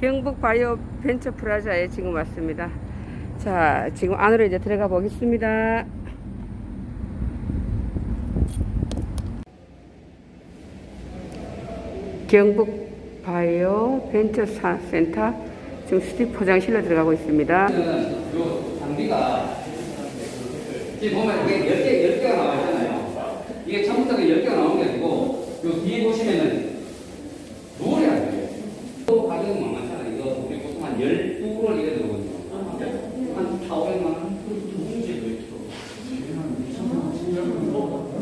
경북 바이오 벤처 프라자에 지금 왔습니다. 자, 지금 안으로 이제 들어가 보겠습니다. 경북 바이오 벤처 사- 센터 지금 수직 포장실로 들어가고 있습니다. 요 장비가 지금 보면 이게 10개, 10개가 나와 있잖아요. 이게 처음부터 10개가 나온 게 아니고 요 뒤에 보시면은 롤이 안 돼요. 한 12롤 이래 들어거든요. 한 4, 500만 원?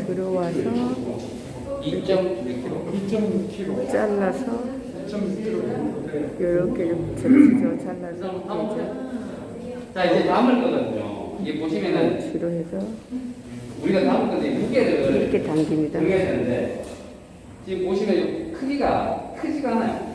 들어와서 2.6kg. 잘라서 이렇게 좀 접시죠 잘라서 자, 이제 담을 거거든요. 이게 보시면은 뒤로 해서 우리가 담을 건데 무게를 이렇게 당깁니다. 정해야 되는데 지금 보시면 이 크기가 크지가 않아요.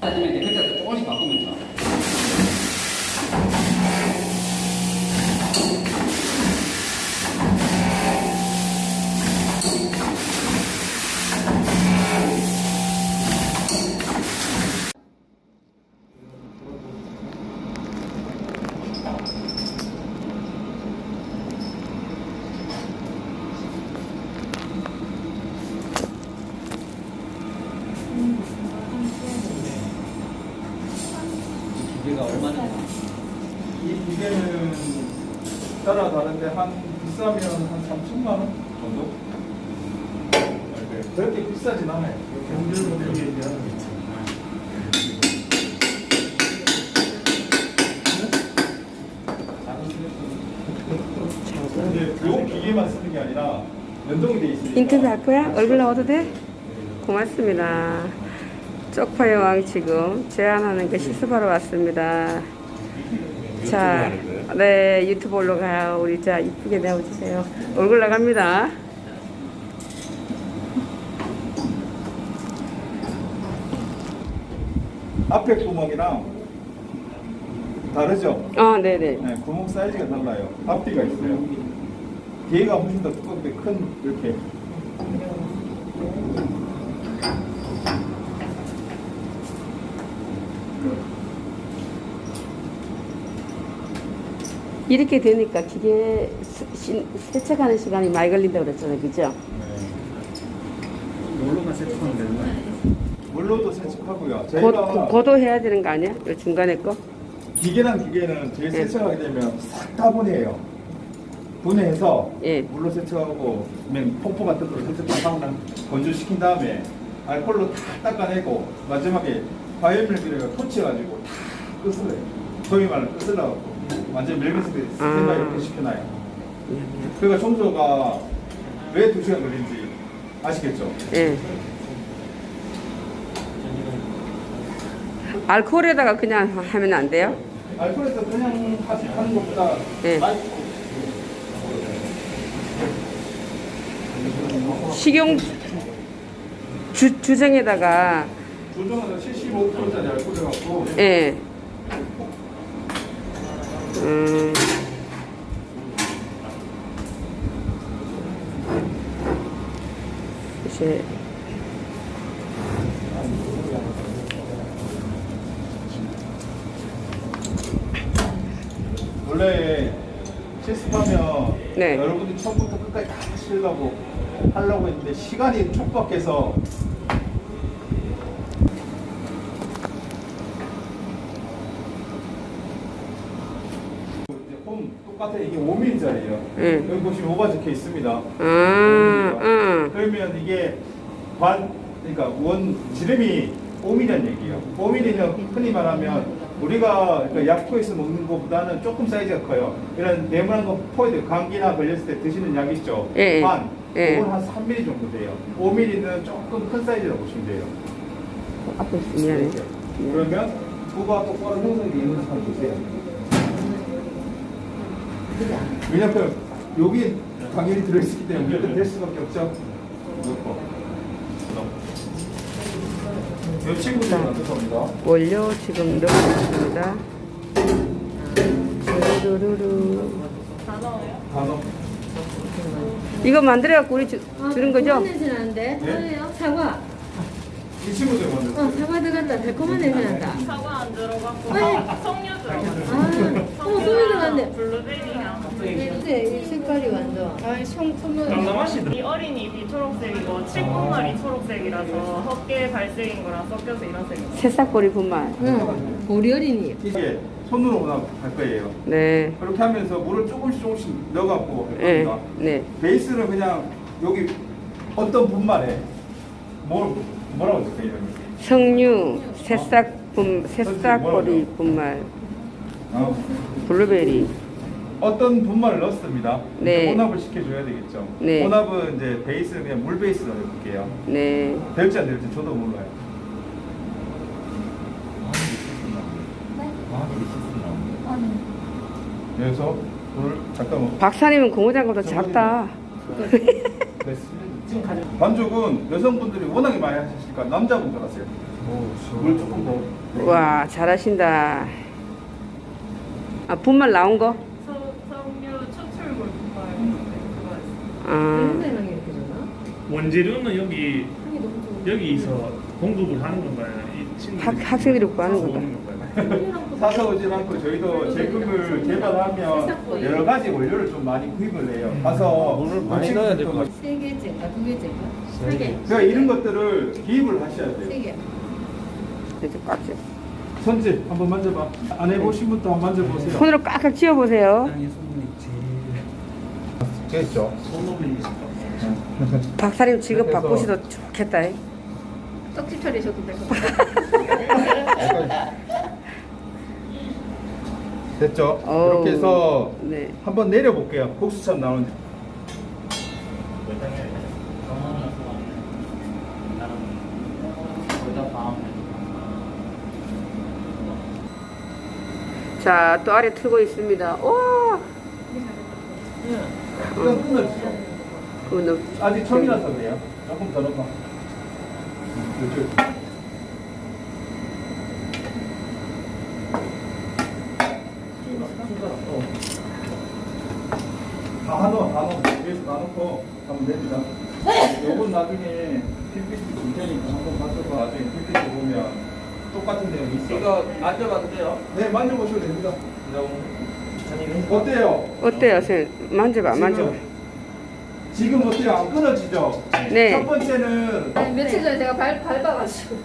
따지면 이제 글자도 조금씩 바꾸면서 기계가 얼마나 이 기계는 따라 다른데 한 비싸면 한 3천만 원 정도? 네, 그렇게 비싸진 않아요. 경주로 그렇게 얘기하는 게 근데 요 기계만 쓰는 게 아니라 연동이 돼 있으니까 인터뷰 할 거야? 얼굴 나와도 돼? 고맙습니다. 쪽파의 왕 지금 제안하는 그 실습하러 왔습니다. 자, 네 유튜브 올라가요. 우리 자 이쁘게 내어주세요. 얼굴 나갑니다. 앞에 구멍이랑 다르죠? 어, 네네. 네, 구멍 사이즈가 달라요. 앞뒤가 있어요. 뒤가 훨씬 더 두껍게 큰 이렇게 이렇게 되니까 기계 시- 세척하는 시간이 많이 걸린다고 그랬잖아요. 그죠? 물로만 세척하면 되는 거예요? 물로도 세척하고요. 고, 저희가 고- 고도 해야 되는 거 아니야? 요 중간에 거? 기계랑 기계는 저희 네. 세척하게 되면 싹 다 분해해요. 분해해서 예. 물로 세척하고 그냥 pom프 같은 걸로 세척 다 하고 난 건조시킨 다음에 알콜로 다 닦아내고 마지막에 바이오밀기를 토치해가지고 다 끄스래요. 소위 말하는 끄스라고 완전 멜빈스에 스탠바이 아. 이렇게 시켜놔요. 그러니까 청소가 왜 2시간 걸린지 아시겠죠? 예. 알코올에다가 그냥 하면 안 돼요? 알콜에서 그냥 하- 하는 것보다 네. 많이 식용 주, 주정에다가 조정하다 75%짜리 알콜을 갖고 예. 음. 이제 원래 실습하면 네. 여러분이 처음부터 끝까지 다 하시려고 하려고 했는데 시간이 촉박해서 똑같아 이게 5mm짜리예요. 응. 여기 보시면 오바 적혀 있습니다. 아, 응. 그러면 이게 관 그러니까 원 지름이 5mm란 얘기예요. 5mm는 흔히 말하면 우리가 그러니까 약초에서 먹는 것보다는 조금 사이즈가 커요. 이런 네모난 거 포이드 감기나 걸렸을 때 드시는 약 있죠. 예, 예. 관 예. 그건 한 3mm 정도 돼요. 5mm는 조금 큰 사이즈라고 보시면 돼요. 앞에 있어, 미안해. 그러면 부가 똑바로 형성이 되는 한 보세요. 왜냐면 여기 당연히 들어있기 때문에 이렇게 될 수밖에 없죠. 이 친구들은 어떻습니까? 원료 지금 넣고 있습니다. 루루루루. 단어. 이거 만들어갖고 우리 주, 주는 거죠? 달콤한 냄새 나는데? 네? 뭐예요? 사과. 이 친구들 먼저. 어, 사과 들어간다. 달콤한 냄새 난다. 사과 안 들어갔고 네. 석류 들어갔어. 아, 어, 소리 들어갔네. 블루베리 향. 근데 이 색깔이 완전. 아, 송, 손으로. 이 초록색이고 칠곡말이 초록색이라서 헛개 갈색인 거랑 섞여서 이런 색이에요. 새싹보리 분말. 응. 보리 어린이. 이게 손으로 할 거예요. 네. 그렇게 하면서 물을 조금씩 조금씩 넣어갖고 할 네. 겁니다. 네. 베이스는 그냥 여기 어떤 분말에 뭘 뭐라고 거지? 석류, 새싹 분, 새싹보리 분말, 어. 블루베리. 어떤 분말을 넣습니다. 네. 혼합을 시켜줘야 되겠죠. 네. 혼합은 이제 베이스는 그냥 물 베이스로 해볼게요. 네. 될지 안 될지 저도 몰라요. 그래서 물을 잠깐만. 박사님은 고무장갑도 작다. 네. 반죽은 여성분들이 워낙에 많이 하시니까 남자분들 하세요. 물 조금 더. 와, 잘하신다. 아, 분말 나온 거? 소, 석류 추출물 분말 그거 있어요. 아, 이렇게? 원재료는 여기 향이 너무 좋아. 여기서 공급을 하는 건가요? 이 친구들이 학, 학생들이 구하는 사서 거다. 오는 건가요? 사서 오진 않고 저희도 제품을 개발하면 여러 가지 원료를 좀 많이 구입을 해요. 가서 물을 많이 넣어야 될것 같아요. 세 개째인가? 두 개째인가? 세 개. 그러니까 이런 것들을 기입을 하셔야 세 돼요. 개. 이제 꽉 쥐어. 선지 한번 만져봐. 안 해보신 분도 한번 만져보세요. 손으로 꽉꽉 쥐어보세요. 됐죠. 손으로 박사님 직업 그래서- 바꾸시도 좋겠다. 잉? 떡집 차리셔도 될것 같아. 됐죠. 어우, 이렇게 해서 네. 한번 내려볼게요. 국수처럼 나오는지. 자, 또 아래 틀고 있습니다. 와! 이건 끊어지죠. 그거 넣 아직 처음이라서 그래요. 조금 더 넣어봐. 이쪽. 어. 다 넣어, 다 넣어. 위에서 다 넣고 하면 됩니다. 요건 나중에 PPT 줄 테니까 한번 봐줘봐. 나중에 PPT 보면 똑같은 내용이 있어. 이거 만져봐도 돼요? 네, 만져보셔도 됩니다. 어때요? 어때요, 선생님? 만져봐, 만져봐. 지금 어때요? 안 끊어지죠? 네. 첫 번째는 아니, 며칠 전에 제가 발, 밟아가지고.